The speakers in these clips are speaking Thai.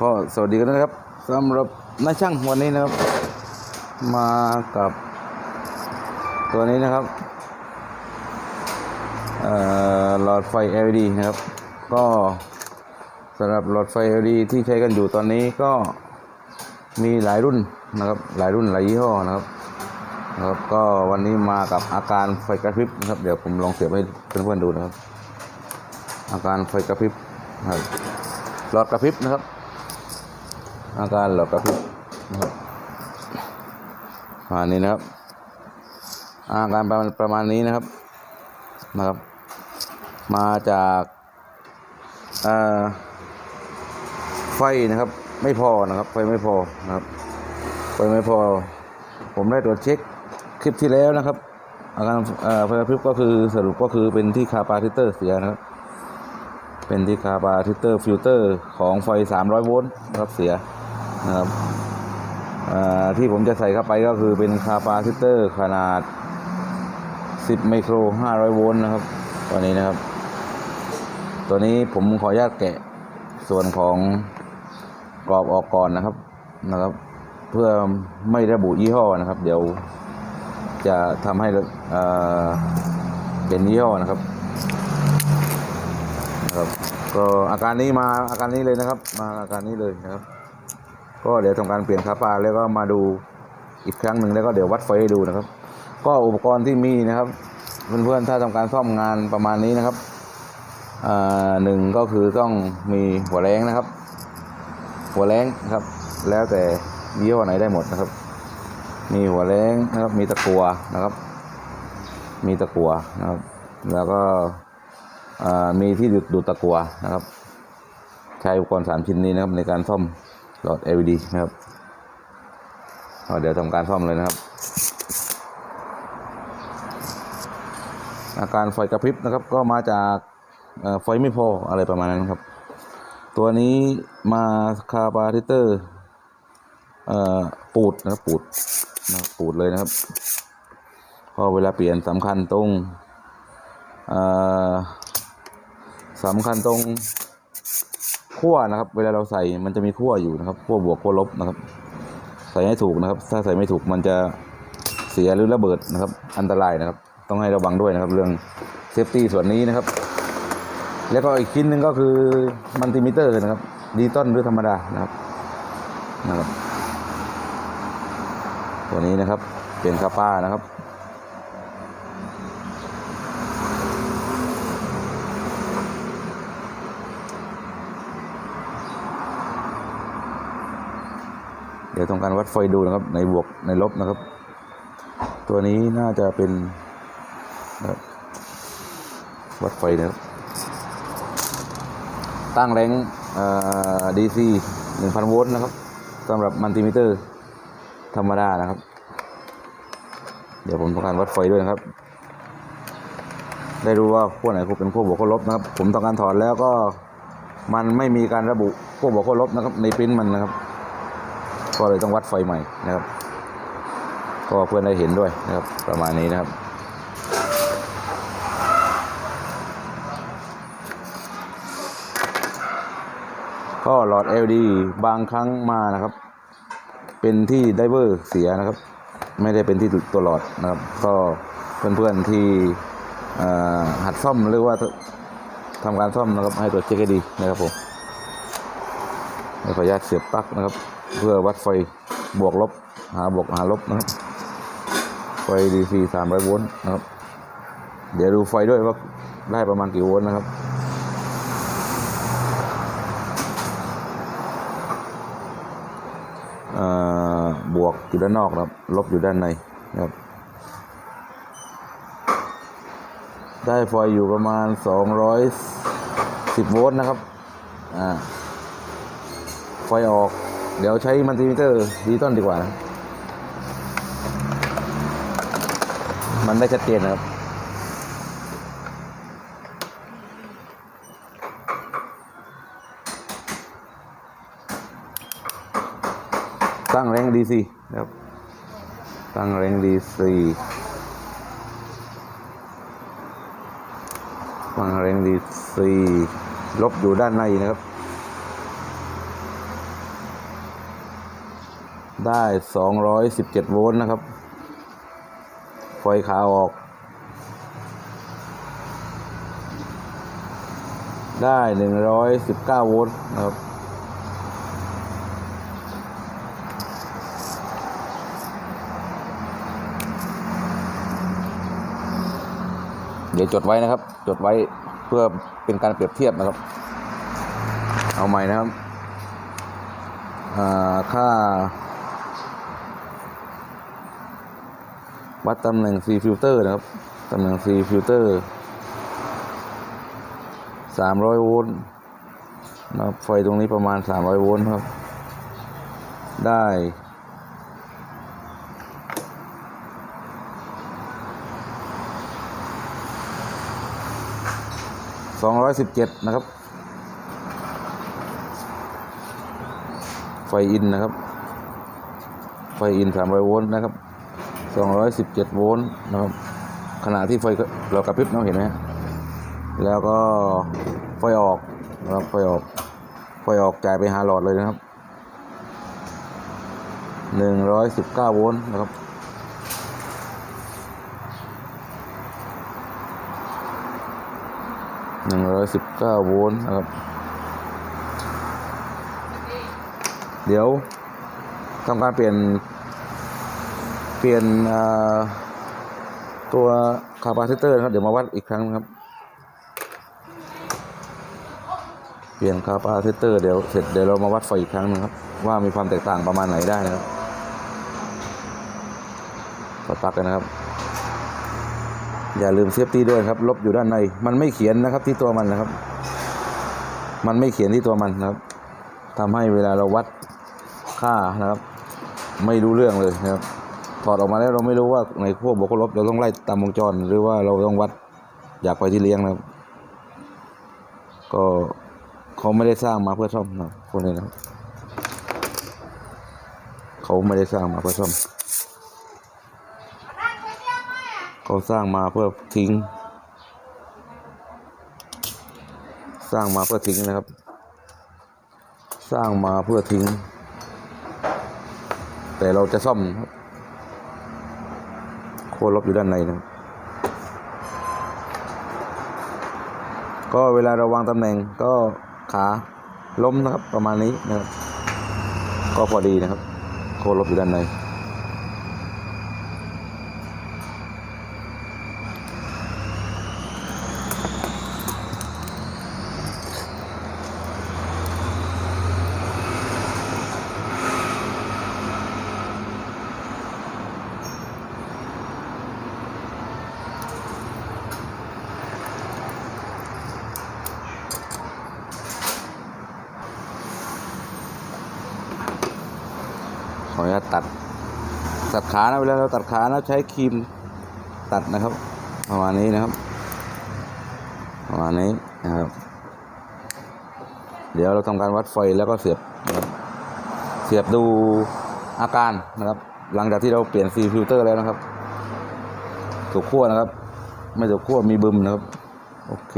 ก็สวัสดีกันนะครับสำหรับนายช่างวันนี้นะครับ มากับตัวนี้นะครับหลอดไฟ LED นะครับ ก็สำหรับหลอดไฟ LED ที่ใช้กันอยู่ตอนนี้ก็มีหลายรุ่นนะครับ หลายรุ่นหลายยี่ห้อนะครับนะครับ ก็วันนี้มากับอาการไฟกระพริบนะครับ เดี๋ยวผมลองเสียบให้เพื่อนๆดูนะครับ อาการไฟกระพริบครับหลอดกระพริบนะครับ อาการหลอดกระพริบนะครับประมาณนี้นะครับ อาการประมาณประมาณนี้นะครับนะครับ มาจากไฟนะครับ ไม่พอนะครับ ไฟไม่พอนะครับ ไฟไม่พอ ผมได้ตรวจเช็คคลิปที่แล้วนะครับ อาการเอ่อไฟกระพริบก็คือสรุปก็คือเป็นที่คาปาซิเตอร์เสียนะครับ เป็นที่คาปาซิเตอร์ฟิลเตอร์ของไฟ 300 โวลต์นะครับเสีย นะครับที่ผมจะใส่เข้าไปก็คือเป็นคาปาซิเตอร์ขนาด 10 ไมโคร 500 โวลต์นะครับ ตัวนี้นะครับ ตัวนี้ผมขออนุญาตแกะส่วนของกรอบออกก่อนนะครับนะครับ เพื่อไม่ระบุยี่ห้อนะครับ เดี๋ยวจะทำให้เอ่อเห็นยี่ห้อนะครับนะครับ ก็อาการนี้มาอาการนี้เลยนะครับ มาอาการนี้เลยนะครับ ก็เดี๋ยวทำการเปลี่ยนคาปาแล้วก็มาดูอีกครั้งหนึ่งแล้วก็เดี๋ยววัดไฟให้ดูนะครับ ก็อุปกรณ์ที่มีนะครับเพื่อนๆถ้าทำการซ่อมงานประมาณนี้นะครับอ่าหนึ่งก็คือต้องมีหัวแรงนะครับ หัวแรงนะครับ แล้วแต่ยี่ห้อไหนได้หมดนะครับ มีหัวแรงนะครับ มีตะกัวนะครับ มีตะกัวนะครับ แล้วก็มีที่ดูดดูดตะกัวนะครับ ใช้อุปกรณ์สามชิ้นนี้นะครับในการซ่อม หลอด LED นะครับเดี๋ยวทำการซ่อมเลยนะครับ อาการไฟกระพริบนะครับ ก็มาจากไฟไม่พออะไรประมาณนั้นครับ ตัวนี้มาคาปาทิเตอร์ปูดนะครับปูดนะปูดเลยนะครับพอเวลาเปลี่ยนสำคัญตรงสำคัญตรง ขั้วนะครับ เวลาเราใส่มันจะมีขั้วอยู่นะครับขั้วบวกขั้วลบนะครับ ใส่ให้ถูกนะครับ ถ้าใส่ไม่ถูกมันจะเสียหรือระเบิดนะครับ อันตรายนะครับ ต้องให้ระวังด้วยนะครับ เรื่องเซฟตี้ส่วนนี้นะครับ แล้วก็อีกชิ้นหนึ่งก็คือมัลติมิเตอร์นะครับดิจิตอลหรือธรรมดานะครับนะครับ ตัวนี้นะครับเป็นคาป้านะครับ เดี๋ยวทำการวัดไฟดูนะครับ ในบวกในลบนะครับ ตัวนี้น่าจะเป็นนะครับวัดไฟนะครับตั้งแรงดีซีหนึ่งพันโวลต์นะครับสำหรับมัลติมิเตอร์ ธรรมดานะครับ เดี๋ยวผมทำการวัดไฟด้วยนะครับ ได้รู้ว่าขั้วไหนเป็นขั้วบวกขั้วลบนะครับ ผมต้องการถอดแล้วก็มันไม่มีการระบุขั้วบวกขั้วลบนะครับ ในปริ้นมันนะครับ ก็เลยต้องวัดไฟใหม่นะครับ ก็เพื่อนได้เห็นด้วยนะครับประมาณนี้นะครับก็หลอด LED บางครั้งมานะครับ เป็นที่ไดเวอร์เสียนะครับ ไม่ได้เป็นที่ตัวหลอดนะครับ ก็เพื่อนๆที่หัดซ่อมหรือว่าทำการซ่อมนะครับ ให้ตรวจเช็คให้ดีนะครับผมเดี๋ยวขออนุญาตเสียบปลั๊กนะครับ เพื่อวัดไฟบวกลบหาบวกหาลบนะครับไฟ DC 300โวลต์นะครับ เดี๋ยวดูไฟด้วยว่าได้ประมาณกี่โวลต์นะครับบวกอยู่ด้านนอกครับ ลบอยู่ด้านในนะครับ ได้ไฟอยู่ประมาณ 210 โวลต์นะครับ ไฟออก เดี๋ยวใช้มัลติมิเตอร์ดิจิตอลดีกว่านะมันได้ชัดเจนนะครับ ตั้งแรง DC นะครับ ตั้งแรง DC ตั้งแรง DC ลบอยู่ด้านในนะครับ ได้สองร้อยสิบเจ็ดโวลต์นะครับ ไฟขาออก ได้หนึ่งร้อยสิบเก้าโวลต์นะครับ เดี๋ยวจดไว้นะครับ จดไว้เพื่อเป็นการเปรียบเทียบนะครับ เอาใหม่นะครับอ่าค่า วัดตำแหน่ง C filter นะครับ ตำแหน่ง C filter 300 โวลต์นะครับ ไฟตรงนี้ประมาณ 300 โวลต์ครับ ได้ 217 นะครับ ไฟอินนะครับ ไฟอิน 300 โวลต์นะครับ 217 โวลต์นะครับขณะที่ไฟเรากระพริบน้องเห็นไหมแล้วก็ไฟออกนะครับไฟออกไฟออกจ่ายไปหาหลอดเลยนะครับ 119 โวลต์นะครับ119โวลต์นะครับ เดี๋ยวทำการเปลี่ยน ปลี่ยนตัวคาปาซิเตอร์นะครับ เดี๋ยวมาวัดอีกครั้งนะครับ เปลี่ยนคาปาซิเตอร์เดี๋ยวเสร็จเดี๋ยวเรามาวัดไฟอีกครั้งหนึงครับ ว่ามีความแตกต่างประมาณไหนได้นะครับก็ตักกันนะครับ อย่าลืมเซฟตี้ด้วยครับ ลบอยู่ด้านใน มันไม่เขียนนะครับที่ตัวมันนะครับ มันไม่เขียนที่ตัวมันนะครับทำให้เวลาเราวัดค่านะครับ ไม่รู้เรื่องเลยนะครับ ถอดออกมาแล้วเราไม่รู้ว่าในขั้วบวกลบเราต้องไล่ตามวงจร หรือว่าเราต้องวัดอยากไปที่เลี้ยงนะครับ ก็เขาไม่ได้สร้างมาเพื่อซ่อมนะครับพวกนี้นะเขาไม่ได้สร้างมาเพื่อซ่อมเขาสร้างมาเพื่อทิ้ง สร้างมาเพื่อทิ้งนะครับ สร้างมาเพื่อทิ้ง แต่เราจะซ่อมครับ โคลบอยู่ด้านในนะครับก็เวลาเราวางตำแหน่งก็ขาล้มนะครับประมาณนี้นะครับ ก็พอดีนะครับ โคลบอยู่ด้านใน ตัด ตัดขานะเวลาเราตัดขานะใช้ครีมตัดนะครับ ประมาณนี้นะครับ ประมาณนี้นะครับ เดี๋ยวเราทำการวัดไฟแล้วก็เสียบนะครับเสียบดูอาการนะครับ หลังจากที่เราเปลี่ยนซีฟิลเตอร์แล้วนะครับถูกขั้วนะครับ ไม่ถูกขั้วมีบึมนะครับ โอเค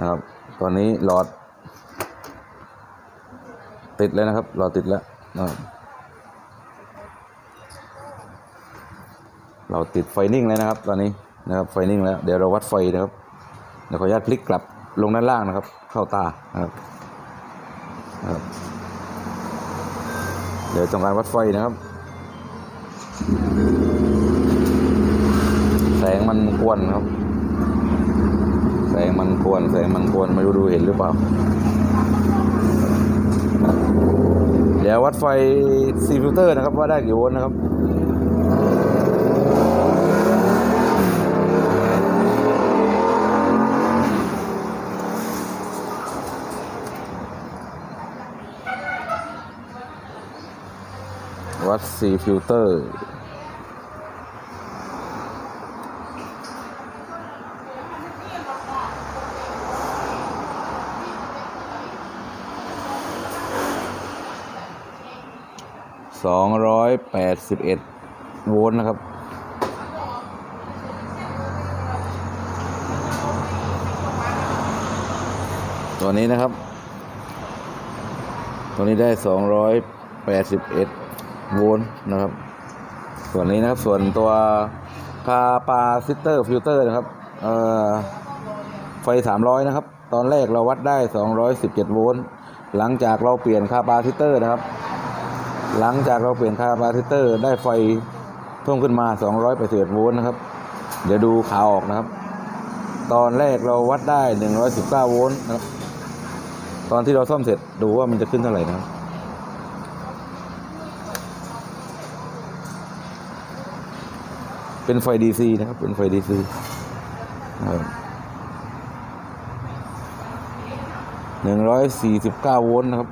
นะครับ ตอนนี้หลอด ติดแล้วนะครับ หลอดติดแล้วนะครับ เราติดไฟนิ่งเลยนะครับ ตอนนี้นะครับไฟนิ่งแล้วเดี๋ยวเราวัดไฟนะครับเดี๋ยวขออนุญาตพลิกกลับลงด้านล่างนะครับ เข้าตานะครับนะครับเดี๋ยวทำการวัดไฟนะครับแสงมันกวนครับ แสงมันกวนแสงมันกวนไม่รู้ดูเห็นหรือเปล่า เดี๋ยววัดไฟซีฟิลเตอร์นะครับ ว่าได้กี่โวลต์นะครับ วัดซีฟิลเตอร์สองร้อยแปดสิบเอ็ดโวลต์นะครับตัวนี้นะครับ ตัวนี้ได้สองร้อย81 โวลต์นะครับ ส่วนนี้นะครับส่วนตัวคาปาซิเตอร์ฟิลเตอร์นะครับไฟ 300 นะครับ ตอนแรกเราวัดได้ 217 โวลต์หลังจากเราเปลี่ยนคาปาซิเตอร์นะครับ หลังจากเราเปลี่ยนคาปาซิเตอร์ได้ไฟเพิ่มขึ้นมา 281 โวลต์นะครับ เดี๋ยวดูขาออกนะครับ ตอนแรกเราวัดได้ 119 โวลต์นะครับ ตอนที่เราซ่อมเสร็จดูว่ามันจะขึ้นเท่าไหร่นะครับ เป็นไฟ DC นะครับ เป็นไฟ DC นะครับหนึ่งร้อยสี่สิบเก้าโวลต์นะครับ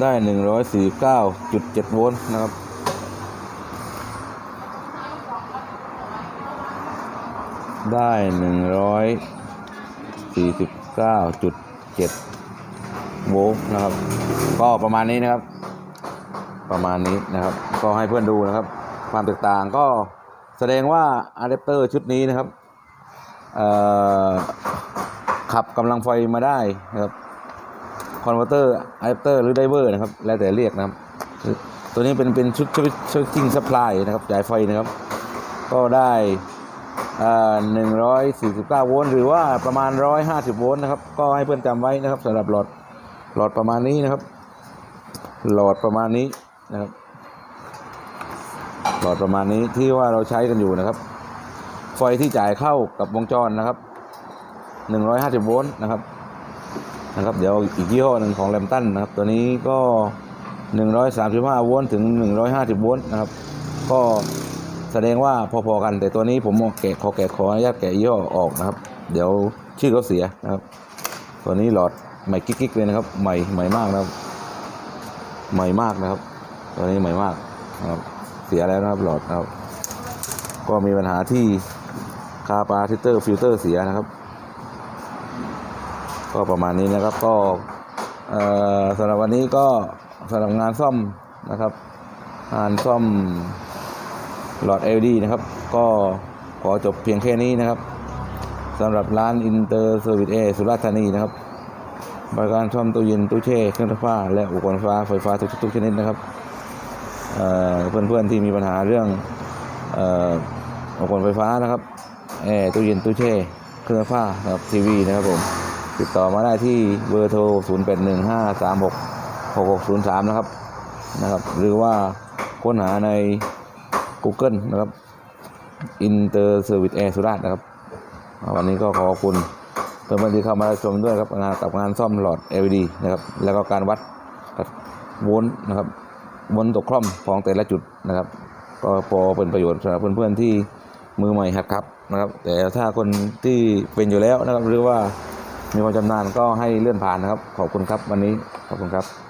ได้หนึ่งร้อยสี่เก้าจุดเจ็ดโวลต์นะครับได้หนึ่งร้อยสี่สิบเก้าจุดเจ็ด โวลต์นะครับ ก็ประมาณนี้นะครับ ประมาณนี้นะครับ ก็ให้เพื่อนดูนะครับ ความแตกต่างก็แสดงว่าอะแดปเตอร์ชุดนี้นะครับขับกำลังไฟมาได้นะครับคอนเวอร์เตอร์อะแดปเตอร์หรือไดเวอร์นะครับ แล้วแต่เรียกนะครับ ตัวนี้เป็นเป็นชุดชุดชุดจิ้งซัพพลายนะครับจ่ายไฟนะครับ ก็ได้หนึ่งร้อยสี่สิบเก้าโวลต์หรือว่าประมาณร้อยห้าสิบโวลต์นะครับ ก็ให้เพื่อนจำไว้นะครับสำหรับหลอด หลอดประมาณนี้นะครับ หลอดประมาณนี้นะครับ หลอดประมาณนี้ที่ว่าเราใช้กันอยู่นะครับ ไฟที่จ่ายเข้ากับวงจรนะครับหนึ่งร้อยห้าสิบโวลต์นะครับนะครับ เดี๋ยวอีกยี่ห้อหนึ่งของแลมตันนะครับ ตัวนี้ก็หนึ่งร้อยสามสิบห้าโวลต์ถึงหนึ่งร้อยห้าสิบโวลต์นะครับ ก็แสดงว่าพอๆกัน แต่ตัวนี้ผมแกะขอแกะขออนุญาตแกะยี่ห้อออกนะครับ เดี๋ยวชื่อเขาเสียนะครับ ตัวนี้หลอด ใหม่กิ๊กๆเลยนะครับ ใหม่ใหม่มากนะครับ ใหม่มากนะครับตัวนี้ใหม่มากนะครับ เสียแล้วนะครับหลอดนะครับ ก็มีปัญหาที่คาปาทิเตอร์ฟิลเตอร์เสียนะครับ ก็ประมาณนี้นะครับ ก็สำหรับวันนี้ก็สำหรับงานซ่อมนะครับงานซ่อมหลอด LED นะครับ ก็ขอจบเพียงแค่นี้นะครับสำหรับร้านอินเตอร์เซอร์วิสเอสุราษฎร์ธานีนะครับ บริการซ่อมตู้เย็นตู้แช่เครื่องซักผ้าและอุปกรณ์ไฟฟ้าไฟฟ้าทุกๆชนิดนะครับเเพื่อนๆที่มีปัญหาเรื่องอุปกรณ์ไฟฟ้านะครับแอร์ตู้เย็นตู้แช่เครื่องซักผ้านะครับทีวีนะครับผมติดต่อมาได้ที่เบอร์โทร 0 8 1 5 3 6 6 6 0 3 นะครับนะครับ หรือว่าค้นหาใน Google นะครับ Inter Service Air สุราษฎร์นะครับ วันนี้ก็ขอขอบคุณ ส่วนบางทีเข้ามาชมด้วยครับงานกับงานซ่อมหลอด LED นะครับแล้วก็การวัดโวลต์นะครับโวลต์ตกคล่อมของแต่ละจุดนะครับ ก็พอเป็นประโยชน์สำหรับเพื่อนๆที่มือใหม่หัดขับนะครับ แต่ถ้าคนที่เป็นอยู่แล้วนะครับหรือว่ามีความชำนาญก็ให้เลื่อนผ่านนะครับ ขอบคุณครับวันนี้ขอบคุณครับ